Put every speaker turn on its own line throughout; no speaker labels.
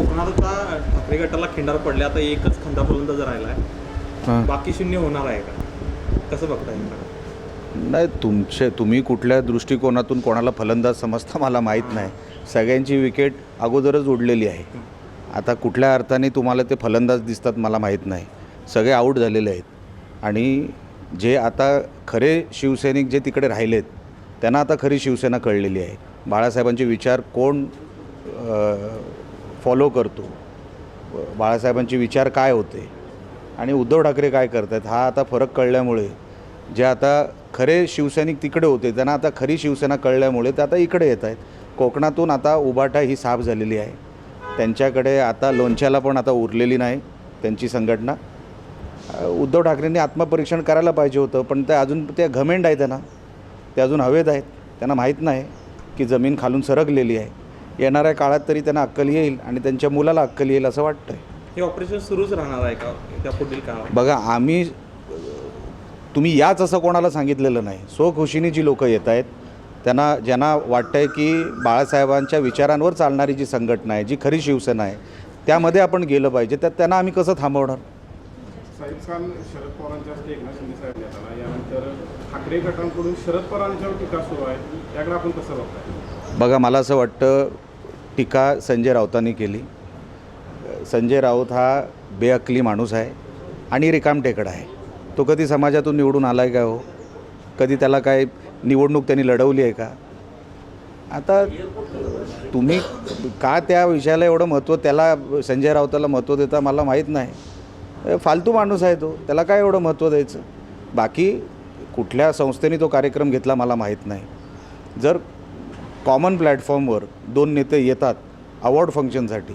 कोकणात आता ठाकरे गटाला खिंडार पडले आता एकच खंदा फलंदाज राहिला आहे. बाकी शून्य होणार आहे का? कसं बघताय याकडे?
नाही तुमचे तुम्ही कुठल्या दृष्टिकोनातून कोणाला फलंदाज समजता मला माहीत नाही. सगळ्यांची विकेट अगोदरच उडलेली आहे. आता कुठल्या अर्थाने तुम्हाला ते फलंदाज दिसतात मला माहीत नाही. सगळे आऊट झालेले आहेत. आणि जे आता खरे शिवसैनिक जे तिकडे राहिलेत त्यांना आता खरी शिवसेना कळलेली आहे. बाळासाहेबांचे विचार कोण फॉलो करतो. बाळासाहेबांचे विचार काय होते? आणि उद्धव ठाकरे काय करत आहेत हा आता फरक कळल्यामुळे जे आता खरे शिवसैनिक तिकडे होते त्यांना आता खरी शिवसेना कळल्यामुळे ते आता इकडे येत आहेत कोकणातून आता उबाटा ही साफ झालेली आहे. त्यांच्याकडे आता लोणच्याला पण आता उरलेली नाही त्यांची संघटना. उद्धव ठाकरेंनी आत्मपरीक्षण करायला पाहिजे होतं पण ते अजून ते घमेंड आहे त्यांना. ते अजून हवेत आहेत. त्यांना माहीत नाही की जमीन खालून सरकलेली आहे. येणाऱ्या काळात तरी त्यांना अक्कल येईल आणि त्यांच्या मुलाला अक्कल येईल असं वाटतं आहे
हे ऑपरेशन सुरूच राहणार आहे का त्या पुढील काळात?
बघा आम्ही तुम्ही याच असं कोणाला सांगितलेलं नाही. स्वखुशीने जी लोकं येत आहेत त्यांना ज्यांना वाटतं आहे की बाळासाहेबांच्या विचारांवर चालणारी जी संघटना आहे जी खरी शिवसेना आहे त्यामध्ये आपण गेलं पाहिजे. त्यात त्यांना आम्ही कसं थांबवणार?
साहेब काल शरद पवारांच्या हस्ते एकनाथ शिंदे साहेब येत आला यानंतर ठाकरे गटांकडून शरद पवारांच्यावर टीका सुरू आहे. याकडे आपण कसं बघताय?
बघा मला असं वाटतं टीका संजय राऊतांनी केली. संजय राऊत हा बेअकली माणूस आहे आणि रिकामटेकडा आहे. तो कधी समाजातून निवडून आला आहे का हो? कधी त्याला काय निवडणूक त्यांनी लढवली आहे का? आता तुम्ही का त्या विषयाला एवढं महत्त्व त्याला संजय राऊताला महत्त्व देता मला माहीत नाही. फालतू माणूस आहे तो. त्याला काय एवढं महत्त्व द्यायचं? बाकी कुठल्या संस्थेने तो कार्यक्रम घेतला मला माहीत नाही. जर कॉमन प्लॅटफॉर्मवर दोन नेते येतात अवॉर्ड फंक्शनसाठी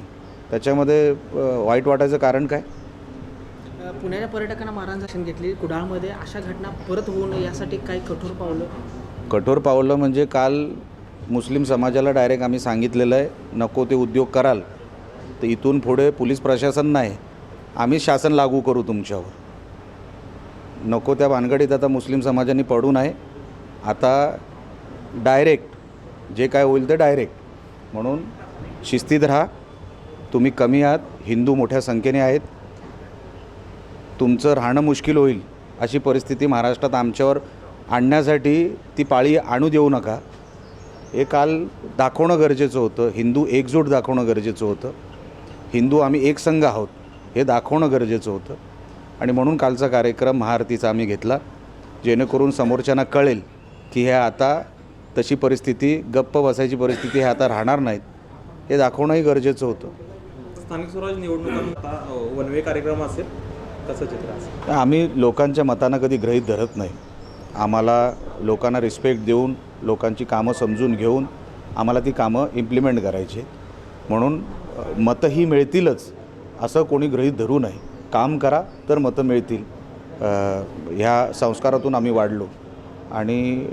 त्याच्यामध्ये वाईट वाटायचं कारण काय?
पुण्याच्या पर्यटकांना मारहाण घेतली. कुडाळमध्ये अशा घटना परत होऊ नये यासाठी काही कठोर पावलं?
कठोर पावलं म्हणजे काल मुस्लिम समाजाला डायरेक्ट आम्ही सांगितलेलं आहे नको ते उद्योग कराल. तर इथून पुढे पोलीस प्रशासन नाही. आम्ही शासन लागू करू तुमच्यावर. नको त्या भानगडीत आता मुस्लिम समाजाने पडू नये. आता डायरेक्ट जे काय होईल ते डायरेक्ट म्हणून शिस्तीत राहा. तुम्ही कमी आहात. हिंदू मोठ्या संख्येने आहेत. तुमचं राहणं मुश्किल होईल अशी परिस्थिती महाराष्ट्रात आमच्यावर आणण्यासाठी ती पाळी आणू देऊ नका. हे काल दाखवणं गरजेचं होतं. हिंदू एकजूट दाखवणं गरजेचं होतं. हिंदू आम्ही एक संघ आहोत. हे दाखवणं गरजेचं होतं. आणि म्हणून कालचा कार्यक्रम महाआरतीचा आम्ही घेतला. जेणेकरून समोरच्यांना कळेल की हे आता तशी परिस्थिती गप्प बसायची परिस्थिती हे आता राहणार नाहीत. हे दाखवणंही गरजेचं होतं.
स्थानिक वन वे कार्यक्रम असेल कसं चित्र असेल.
आम्ही लोकांच्या मतांना कधी गृहीत धरत नाही. आम्हाला लोकांना रिस्पेक्ट देऊन लोकांची कामं समजून घेऊन आम्हाला ती कामं इम्प्लिमेंट करायची. म्हणून मतंही मिळतीलच असं कोणी गृहीत धरू नये. काम करा तर मतं मिळतील. ह्या संस्कारातून आम्ही वाढलो. आणि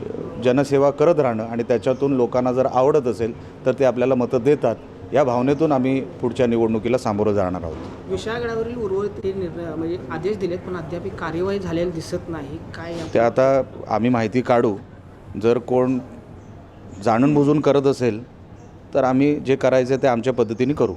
जनसेवा करत राहणं आणि त्याच्यातून लोकांना जर आवडत असेल तर ते आपल्याला मतं देतात या भावनेतून आम्ही पुढच्या निवडणुकीला सामोरं जाणार आहोत.
विषयागडावरील उर्वरित निर्णय म्हणजे आदेश दिलेत पण अद्याप कार्यवाही झालेली दिसत नाही. काय
ते आता आम्ही माहिती काढू. जर कोण जाणून बुजून करत असेल तर आम्ही जे करायचं ते आमच्या पद्धतीने करू.